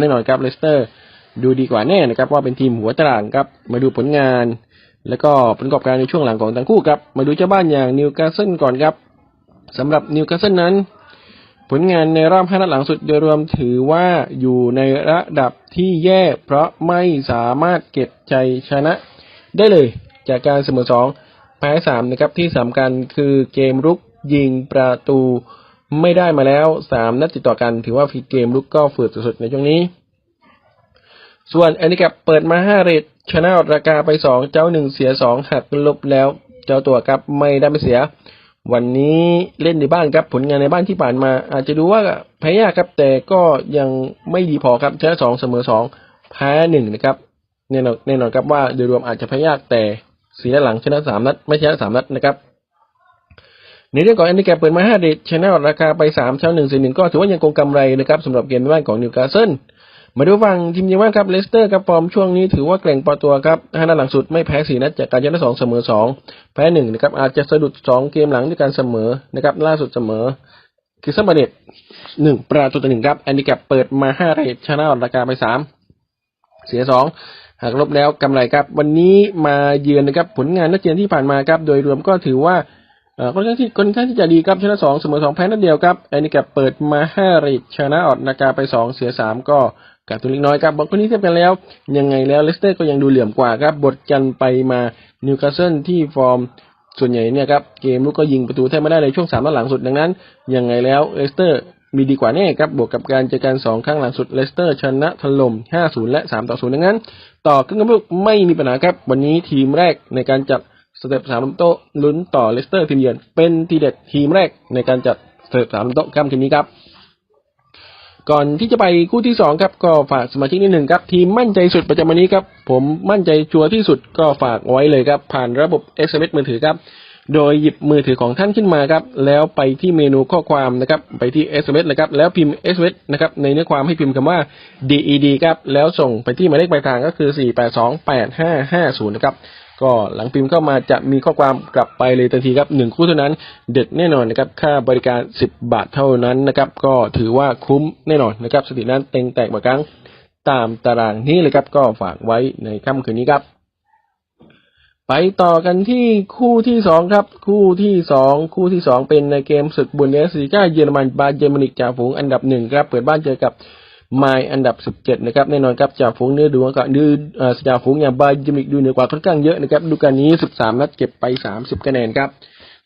แน่นอนครับเลสเตอร์ ดูดีกว่าแน่นะครับว่าเป็นทีมหัวตารางครับมาดูผลงาน แล้วก็ผลประกอบการในช่วงหลังของทั้งคู่ครับมาดูเจ้าบ้านอย่างนิวคาสเซิลก่อนครับสำหรับนิวคาสเซิลนั้น ผลงานในรอบ5นัดหลังสุดโดยรวมถือว่าอยู่ในระดับที่แย่เพราะไม่สามารถเก็บใจชนะ ได้เลยจากการเสมอสองแพ้สามนะครับที่สำคัญคือเกมรุกยิงประตู ไม่ได้มาแล้วสามนัดติดต่อกัน ถือว่าฟีเกมรุกก็ฝืดสุดๆในช่วงนี้ ส่วนแอนดิแคปเปิดมาห้าเรทชนะอดราคาไปสองเจ้าหนึ่งเสียสองหักลบแล้ว เจ้าตัวครับไม่ได้ไม่เสีย วันนี้เล่นในบ้านครับผลงานในบ้านที่ผ่านมา อาจจะดูว่าแพ้ยากครับแต่ก็ยังไม่ดีพอครับชนะสองเสมอสองแพ้หนึ่งนะครับแน่นอนแน่นอนครับว่าโดยรวมอาจจะแพ้ยากแต่เสียหลังชนะสามนัดไม่ชนะสามนัดนะครับ ในเรื่องของแอนดิแกเปิดมาห้าเดทชแนะราคาไปสามเช้าหนึ่งสี่หนึ่งก็ถือว่ายังคงกำไรนะครับสำหรับเกมในบ้านของนิวคาสเซิลมาดูฝั่งทีมยือนบ้านครับเลสเตอร์ครับฟอร์มช่วงนี้ถือว่าแกร่งพอตัวครับห้านัดหลังสุดไม่แพ้สี่นัดจากการชนะสองเสมอสองแพ้หนึ่งนะครับอาจจะสะดุดสองเกมหลังด้วยการเสมอนะครับล่าสุดเสมอคือซัมบาเดตหนึ่งประตูต่อหนึ่งครับแอนดิแกเปิดมาห้าเรทชนะราคาไปสามเสียสองหากลบแล้วกำไรครับ วันนี้มาเยือนนะครับผลงานนัดเจนที่ผ่านมาครับโดยรวมก็ถือว่า ค่อนข้างที่ค่อนข้างที่จะดีครับชนะสองเสมอสองแพ้นัดเดียวครับแอนนิกับเปิดมาห้าเรทชนะออดนาการไปสองเสียสามก็กาดทุนเล็กน้อยครับบอกคนนี้เทียบกันแล้ว ยังไงแล้วเลสเตอร์ก็ยังดูเหลื่อมกว่าครับบทกันไปมานิวคาสเซิลที่ฟอร์มส่วนใหญ่เนี่ยครับเกมลุกก็ยิงประตูแทบไม่ได้ในช่วงสามนัดหลังสุดดังนั้น ยังไงแล้วเลสเตอร์มีดีกว่าแน่ครับบวกกับการเจอกันสองครั้งหลังสุดเลสเตอร์ชนะถล่ม 5-0 และ 3-0 ดังนั้น ต่อครึ่งลูกไม่มีปัญหาครับวันนี้ทีมแรกในการจัด สเต็ปสามลำโต๊ะลุ้นต่อเลสเตอร์ทีมเยือนเป็นทีเด็ดทีมแรกในการจัดสเต็ปสามลำโต๊ะค่ำคืนนี้ครับ ก่อนที่จะไปคู่ที่สองครับ ก็ฝากสมาชิกนิดหนึ่งครับ ทีมมั่นใจสุดประจำวันนี้ครับ ผมมั่นใจชัวร์ที่สุดก็ฝากไว้เลยครับ ผ่านระบบ SMS มือถือครับโดยหยิบมือถือของท่านขึ้นมาครับ แล้วไปที่เมนูข้อความนะครับ ไปที่ SMS นะครับ แล้วพิมพ์ SMS นะครับ ในเนื้อความให้พิมพ์คำว่า DED ครับ แล้วส่งไปที่หมายเลขปลายทางก็คือ 4828550 นะครับ ก็หลังพิมพ์เข้ามาจะมีข้อความกลับไปเลยทันทีครับหนึ่งคู่เท่านั้นเด็ดแน่นอนนะครับ ค่าบริการ 10 บาทเท่านั้นนะครับ ก็ถือว่าคุ้มแน่นอนนะครับสถิตินั้นเต็งแตกบางครั้งตามตารางนี้เลยครับก็ฝากไว้ในค่ำคืนนี้ครับ ไปต่อกันที่คู่ที่สองครับ คู่ที่สองคู่ที่สองเป็นในเกมศึกบุนเดสลีกาเยอรมันบาเยอร์มินิกจ่าฝูงอันดับหนึ่งครับ เปิดบ้านเจอกับ ไมล์อันดับสิบเจ็ดนะครับ แน่นอนครับจ่าฝูงเนื้อดูก็ดื้อเอ่อจ่าฝูงอย่างบายมิกดูเหนือกว่าค่อนข้างเยอะนะครับ ดูการนี้สิบสามนัดเก็บไปสามสิบคะแนนครับ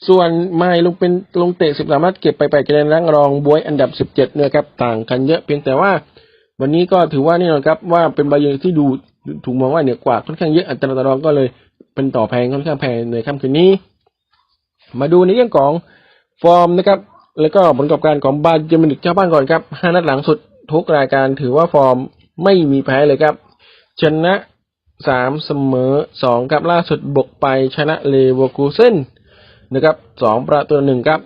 ส่วนไมล์ลงเป็นลงเตะสิบสามนัดเก็บไปแปดคะแนนรังรองบวยอันดับสิบเจ็ดนี่ยครับ ต่างกันเยอะเพียงแต่ว่าวันนี้ก็ถือว่าแน่นอนครับว่าเป็นบาเยอร์ที่ดูถูกมองว่าเหนือกว่าค่อนข้างเยอะอัตราต่อรองก็เลยเป็นต่อแพงค่อนข้างแพงในค่ำคืนนี้ มาดูในเรื่องของฟอร์มนะครับ แล้วก็ผลประกอบการของบาเยอร์มินิกเจ้าบ้านก่อนครับห้านัดหลังสุด ทุกรายการถือว่าฟอร์มไม่มีแพ้เลยครับ ชนะสามเสมอสองครับล่าสุดบกไปชนะเลเวอร์คูเซนนะครับสองประตูหนึ่งครับ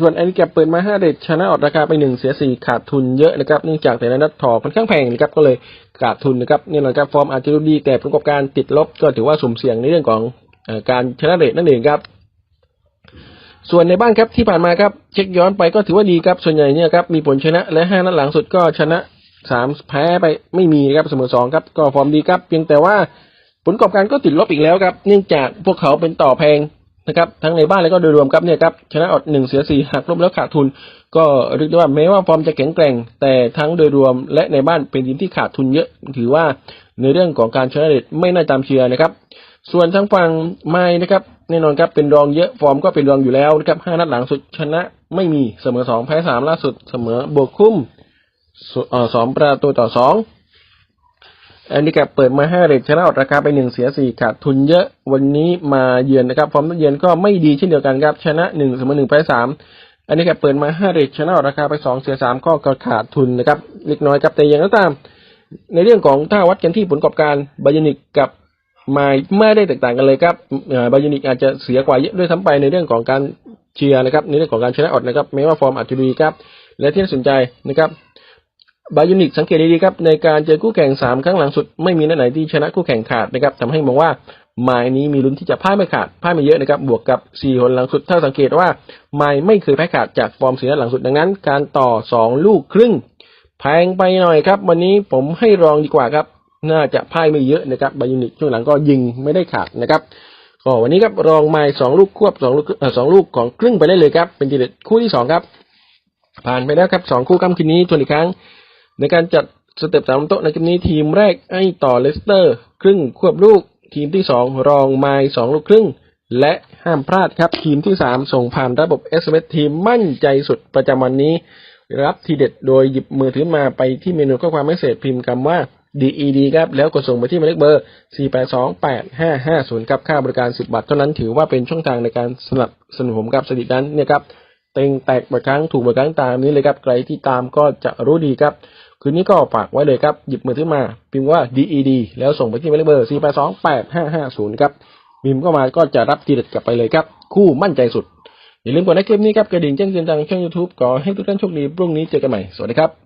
ส่วนแอนิแกปเปิดมาห้าเดชชนะออกราคาไปหนึ่งเสียสี่ขาดทุนเยอะนะครับเนื่องจากแต่ละนัดถอค่อนข้างแพงนะครับก็เลยขาดทุนนะครับนี่แหละครับฟอร์มอาจจะดูดีแต่ประกอบการติดลบก็ถือว่าสุ่มเสี่ยงในเรื่องของการชนะเดชนั่นเองครับ ส่วนในบ้านครับที่ผ่านมาครับเช็คย้อนไปก็ถือว่าดีครับส่วนใหญ่เนี่ยครับมีผลชนะและห้านัดหลังสุดก็ชนะสามแพ้ไปไม่มีครับเสมอสองครับก็ฟอร์มดีครับเพียงแต่ว่าผลประกอบการก็ติดลบอีกแล้วครับเนื่องจากพวกเขาเป็นต่อแพงนะครับทั้งในบ้านแล้วก็โดยรวมครับเนี่ยครับชนะอดหนึ่งเสียสี่หักลบแล้วขาดทุน ก็เรียกได้ว่าแม้ว่าฟอร์มจะแข็งแกร่ง แต่ทั้งโดยรวมและในบ้านเป็นทีมที่ขาดทุนเยอะ ถือว่าในเรื่องของการชนะเด็ดไม่น่าตามเชียร์นะครับ ส่วนทางฝั่งไม้นะครับ แน่นอนครับเป็นรองเยอะฟอร์มก็เป็นรองอยู่แล้วนะครับห้านัดหลังสุดชนะไม่มีเสมอสองแพ้สามล่าสุดเสมอบวกคุ้มสองประตูต่อสองแอนดิแกปเปิดมาห้าเรทชนะอดราคาไปหนึ่งเสียสี่ขาดทุนเยอะวันนี้มาเยือนนะครับฟอร์มต้นเยือนก็ไม่ดีเช่นเดียวกันครับชนะหนึ่งเสมอหนึ่งแพ้สามแอนดิแกปเปิดมาห้าเรทชนะอดราคาไปสองเสียสามก็ขาดทุนนะครับเล็กน้อยครับแต่อย่างไรก็ตาม ในเรื่องของถ้าวัดกันที่ผลประกอบการบายนิกกับ มล์ไม่ได้แตกต่างกันเลยครับบายานิกอาจจะเสียกว่าเยอะด้วยซ้ำไปในเรื่องของการเชียร์นะครับ ในเรื่องของการชนะอดนะครับแม้ว่าฟอร์มอาจจะดีครับ และที่น่าสนใจนะครับบายูนิกสังเกตดีๆครับในการเจอคู่แข่งสามครั้งหลังสุด ไม่มีนัดไหนที่ชนะคู่แข่งขาดนะครับทำให้มองว่าไม้นี้มีลุ้นที่จะพ่ายไม่ขาดพ่ายไม่เยอะนะครับบวกกับสี่คนหลังสุดถ้าสังเกตว่าไม้ไม่เคยแพ้ขาดจากฟอร์มสีนัดหลังสุดดังนั้น การต่อสองลูกครึ่งแพงไปหน่อยครับ วันนี้ผมให้รองดีกว่าครับ น่าจะพ่ายไม่เยอะนะครับบายูนิคช่วงหลังก็ยิงไม่ได้ขาดนะครับก็วันนี้ครับรองไม้สองลูกควบสองลูกเอ่อสองลูกของครึ่งไปได้เลยครับ เป็นทีเด็ดคู่ที่สองครับ ผ่านไปแล้วครับสองคู่ค่ำคืนนี้ทวนอีกครั้ง ในการจัดสเต็ปสามโต๊ะในเกมนี้ทีมแรกไอ้ต่อเลสเตอร์ ครึ่งควบลูก ทีมที่สองรองไม้สองลูกครึ่ง และห้ามพลาดครับ ทีมที่สามส่งผ่านระบบ SMS ทีมมั่นใจสุดประจำวันนี้ รับทีเด็ดโดยหยิบมือถือมาไปที่เมนูข้อความไม่เสร็จพิมพ์คำว่า DED ครับแล้วกดส่งไปที่หมายเลขเบอร์ 4828550ครับค่าบริการ 10 บาทเท่านั้นถือว่าเป็นช่องทางในการสนับสนุนผมครับสนิทนั้นเนี่ยครับเต็งแตกบ่อยครั้งถูกบ่อยครั้งตามนี้เลยครับใครที่ตามก็จะรู้ดีครับ คืนนี้ก็ฝากไว้เลยครับหยิบมือถือมา พิมพ์ว่า DED แล้วส่งไปที่หมายเลขเบอร์ 4828550ครับพิมพ์เข้ามาก็จะรับทีเด็ดกลับไปเลยครับ คู่มั่นใจสุดอย่าลืมกดไลค์คลิปนี้ครับกระดิ่งแจ้งเตือนทางช่อง YouTube ขอให้ทุกท่านโชคดีพรุ่งนี้เจอกันใหม่สวัสดีครับ